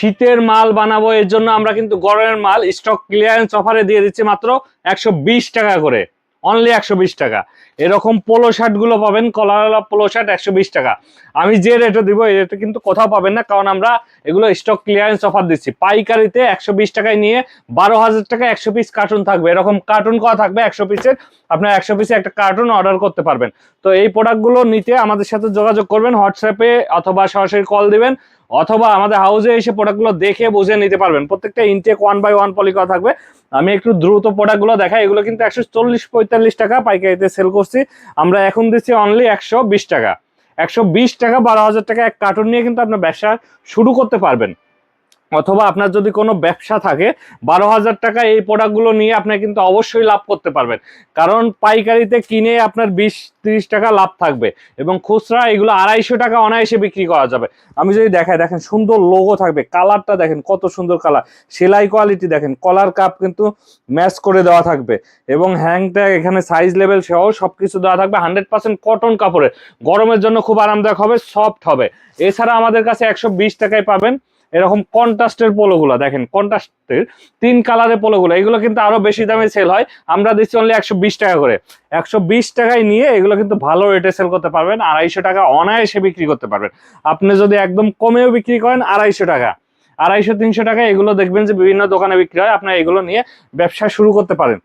শীতের মাল বানাবো, এর জন্য আমরা কিন্তু গরমের মাল স্টক ক্লিয়ারেন্স অফারে দিয়ে দিচ্ছি মাত্র একশো বিশ টাকা করে। অনলি একশো বিশ টাকা। এরকম পোলো শার্টগুলো পাবেন কলারওয়ালা পোলো শার্ট একশো বিশ টাকা। আমি যে রেটে দিব, এই রেটে কিন্তু কোথাও পাবেন না, কারণ আমরা এগুলো স্টক ক্লিয়ারেন্স অফার দিচ্ছি। পাইকারিতে একশো বিশ টাকায় নিয়ে বারো হাজার টাকা একশো পিস কার্টুন থাকবে। এরকম কার্টুন করা থাকবে একশো পিসের আপনার একশো পিসে একটা কার্টুন অর্ডার করতে পারবেন। তো এই প্রোডাক্টগুলো নিতে আমাদের সাথে যোগাযোগ করবেন হোয়াটসঅ্যাপে অথবা সরাসরি কল দিবেন। অথবা আমাদের হাউসে এসে প্রোডাক্টগুলো দেখে বুঝে নিতে পারবেন। প্রত্যেকটা intact one by one poly করা থাকবে। আমি একটু দ্রুত প্রোডাক্টগুলো দেখাই। এগুলো কিন্তু একশো চল্লিশ পঁয়তাল্লিশ টাকা পাইকারিতে সেল করছি। আমরা এখন দিচ্ছি অনলি একশো বিশ টাকা। একশো বিশ টাকা বারো হাজার টাকা এক কার্টুন নিয়ে কিন্তু আপনার ব্যবসা শুরু করতে পারবেন। অথবা আপনার যদি কোনো ব্যবসা থাকে, বারো হাজার টাকা এই প্রোডাক্টগুলো নিয়ে আপনি কিন্তু অবশ্যই লাভ করতে পারবেন। কারণ পাইকারিতে কিনে আপনার বিশ, তিরিশ টাকা লাভ থাকবে এবং খুচরা এগুলো আড়াইশো টাকা অনায়াসে বিক্রি করা যাবে। আমি যদি দেখাই, দেখেন সুন্দর লোগো থাকবে কালারটা দেখেন কত সুন্দর কালার সেলাই কোয়ালিটি দেখেন কলার কাপ কিন্তু ম্যাচ করে দেওয়া থাকবে এবং হ্যাংটা এখানে সাইজ লেভেল সহ সব কিছু দেওয়া থাকবে হান্ড্রেড পার্সেন্ট কটন কাপড়ের। গরমের জন্য খুব আরামদায়ক হবে সফট হবে। এছাড়া আমাদের কাছে একশো বিশ টাকায় পাবেন এরকম কন্ট্রাস্টের পোলোগুলো, দেখেন, কন্ট্রাস্টের তিন কালারের পোলোগুলো, এগুলো কিন্তু আরও বেশি দামে সেল হয়। আমরা দিচ্ছি অনলি একশো বিশ টাকা করে। একশো বিশ টাকায় নিয়ে এগুলো কিন্তু ভালো রেটে সেল করতে পারবেন, আড়াইশো টাকা অনায়াসে বিক্রি করতে পারবেন। আপনি যদি একদম কমেও বিক্রি করেন, আড়াইশো টাকা। আড়াইশো, তিনশো টাকা এগুলো দেখবেন যে বিভিন্ন দোকানে বিক্রি হয়, আপনার এগুলো নিয়ে ব্যবসা শুরু করতে পারেন।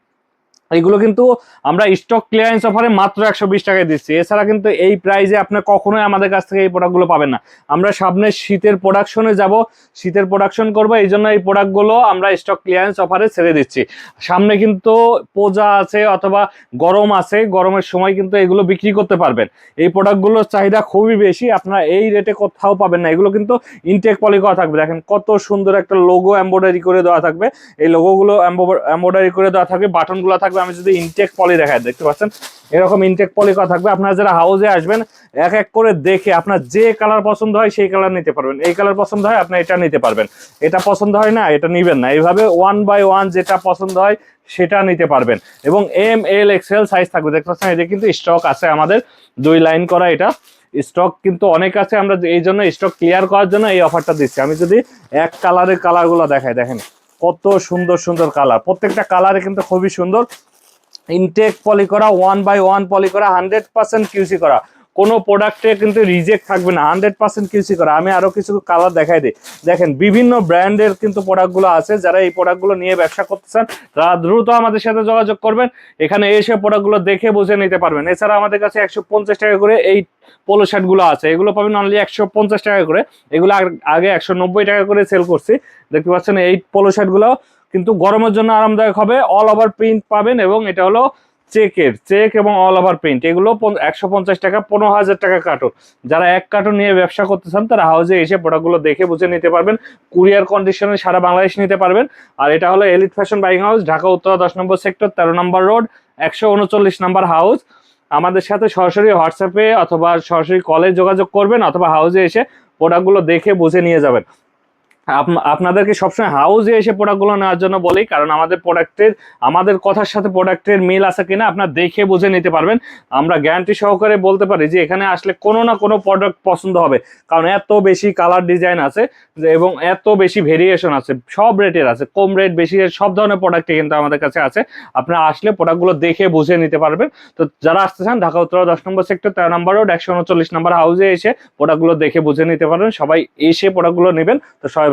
এগুলো কিন্তু আমরা স্টক ক্লিয়ারেন্স অফারে মাত্র একশো বিশ টাকায় দিচ্ছি। এছাড়া কিন্তু এই প্রাইজে আপনি কখনোই আমাদের কাছ থেকে এই প্রোডাক্টগুলো পাবেন না। আমরা সামনে শীতের প্রোডাকশনে যাব। শীতের প্রোডাকশন করব, এই জন্য এই প্রোডাক্টগুলো আমরা স্টক ক্লিয়ারেন্স অফারে ছেড়ে দিচ্ছি। সামনে কিন্তু পূজা আছে অথবা গরম আছে, গরমের সময় কিন্তু এগুলো বিক্রি করতে পারবেন। এই প্রোডাক্টগুলোর চাহিদা খুবই বেশি, আপনারা এই রেটে কোথাও পাবেন না। এগুলো কিন্তু ইনটেক পলি করা থাকবে। দেখেন কত সুন্দর একটা লোগো এম্ব্রয়ডারি করে দেওয়া থাকবে। এই লোগোগুলো এম্ব্রয়ডারি করে দেওয়া থাকবে বাটনগুলো থাকবে। আমি যদি ইনটেক পলি দেখাই, দেখতে পাচ্ছেন? এরকম ইনটেক পলি করা থাকবে। আপনারা যারা হাউসে আসবেন, এক এক করে দেখে আপনার যে কালার পছন্দ হয়, সেই কালার নিতে পারবেন। এই কালার পছন্দ হয়, আপনি এটা নিতে পারবেন। এটা পছন্দ হয় না, এটা নিবেন না। এইভাবে ওয়ান বাই ওয়ান যেটা পছন্দ হয়, সেটা নিতে পারবেন। এবং এম এল এক্সেল সাইজ থাকবে। দেখতে পাচ্ছেন এটা কিন্তু স্টক আছে আমাদের। দুই লাইন করা এটা। স্টক কিন্তু অনেক আছে, আমরা এই জন্য স্টক ক্লিয়ার করার জন্য এই অফারটা দিচ্ছি। আমি যদি এক কালারের কালারগুলো দেখাই, দেখেন। কত সুন্দর সুন্দর কালার প্রত্যেকটা কালারে কিন্তু খুবই সুন্দর। ইনটেক পলি করা ওয়ান বাই ওয়ান পলি করা হান্ড্রেড পার্সেন্ট কিউসি করা। কোনো প্রোডাক্টে কিন্তু রিজেক্ট থাকবে না হান্ড্রেড পার্সেন্ট কিউসি করা। আমি আরও কিছু কালার দেখাই দিই। দেখেন, বিভিন্ন ব্র্যান্ডের কিন্তু প্রোডাক্টগুলো আছে, যারা এই প্রোডাক্টগুলো নিয়ে ব্যবসা করতে চান, তারা দ্রুত আমাদের সাথে যোগাযোগ করবেন। এখানে এসে প্রোডাক্টগুলো দেখে বুঝে নিতে পারবেন। এছাড়া আমাদের কাছে একশো পঞ্চাশ টাকা করে এই পোলো শার্টগুলো আছে। এগুলো পাবেন অনলি একশো পঞ্চাশ টাকা করে। এগুলো আগ- একশো নব্বই টাকা করে সেল করছি। দেখতে পাচ্ছেন এই পোলো শার্টগুলো কিন্তু গরমের জন্য আরামদায়ক হবে। অল ওভার প্রিন্ট পাবেন এবং এটা হলো চেকের, চেক এবং অল ওভার প্রিন্ট এগুলো একশো পঞ্চাশ টাকা, পনেরো হাজার টাকা কার্টুন যারা এক কার্টুন নিয়ে ব্যবসা করতে চান, তারা হাউসে এসে প্রোডাক্টগুলো দেখে বুঝে নিতে পারবেন কুরিয়ার কন্ডিশনে সারা বাংলাদেশ নিতে পারবেন। আর এটা হলো elite fashion buying house Dhaka, Uttara, দশ নম্বর সেক্টর তেরো নম্বর রোড একশো উনচল্লিশ নম্বর হাউস আমাদের সাথে সরাসরি হোয়াটসঅ্যাপে অথবা সরাসরি কলে যোগাযোগ করবেন, অথবা হাউসে এসে প্রোডাক্টগুলো দেখে বুঝে নিয়ে যাবেন। আপনাদেরকে সবসময় হাউসে এসে প্রোডাক্টগুলো নেওয়ার জন্য বলি, কারণ আমাদের প্রোডাক্টের আমাদের কথার সাথে প্রোডাক্টের মিল আছে কিনা আপনার দেখে বুঝে নিতে পারবেন। আমরা গ্যারান্টি সহকারে বলতে পারি যে এখানে আসলে কোনো না কোনো প্রোডাক্ট পছন্দ হবে, কারণ এত বেশি কালার ডিজাইন আছে এবং এত বেশি ভেরিয়েশন আছে, সব রেটের আছে, কম রেট বেশি রেট সব ধরনের প্রোডাক্টই কিন্তু আমাদের কাছে আছে। আপনারা আসলে প্রোডাক্টগুলো দেখে বুঝে নিতে পারবেন। তো যারা আসতে চান, ঢাকা উত্তর দশ নম্বর সেক্টর তেরো নম্বর রোড একশো উনচল্লিশ নম্বর হাউসে এসে প্রোডাক্টগুলো দেখে বুঝে নিতে পারবেন। সবাই এসে প্রোডাক্টগুলো নেবেন। তো সবাই